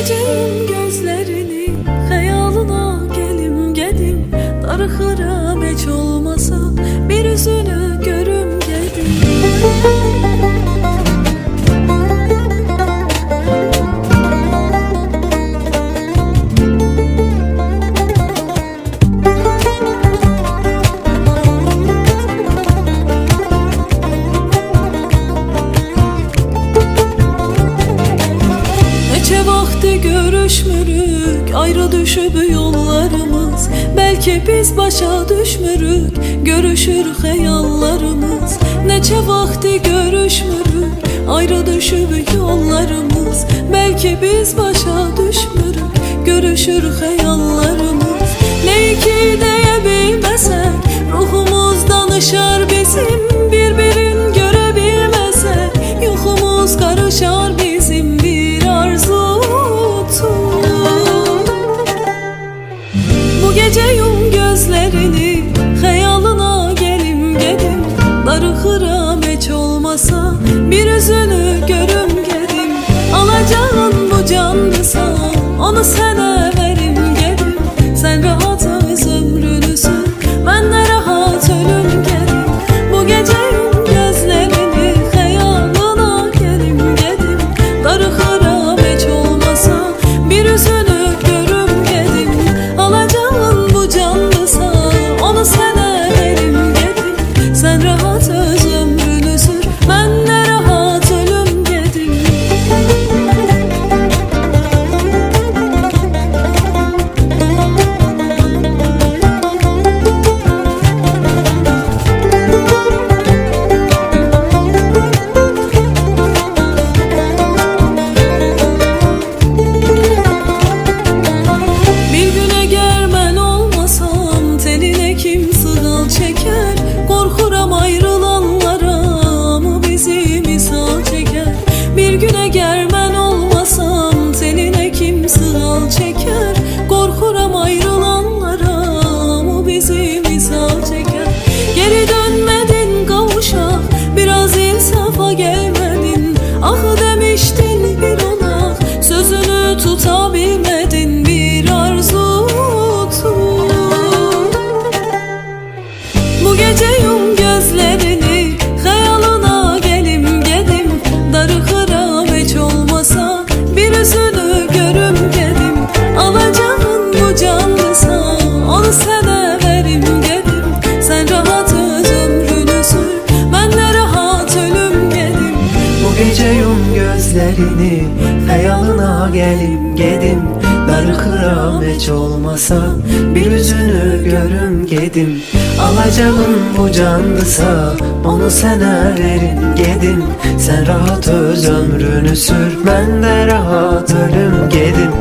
Dikeceğim gözlerini hayalına gelim gedim Dar harabeç olma Belki görüşmürük ayrı düşüp yollarımız. Belki biz başa düşmürük görüşür hayallarımız. Neçe vakti görüşmürük ayrı düşüp yollarımız. Belki biz başa düşmürük görüşür hayallarımız. Onu sen told me. izlerini Xəyalına gəlib gedim. Darıxıram heç olmasa Bir üzünü görüm gedim. Alacağım bu candısa Onu sənə verim gedim. Sən rahat öz ömrünü sür Mən də rahat ölüm gedim.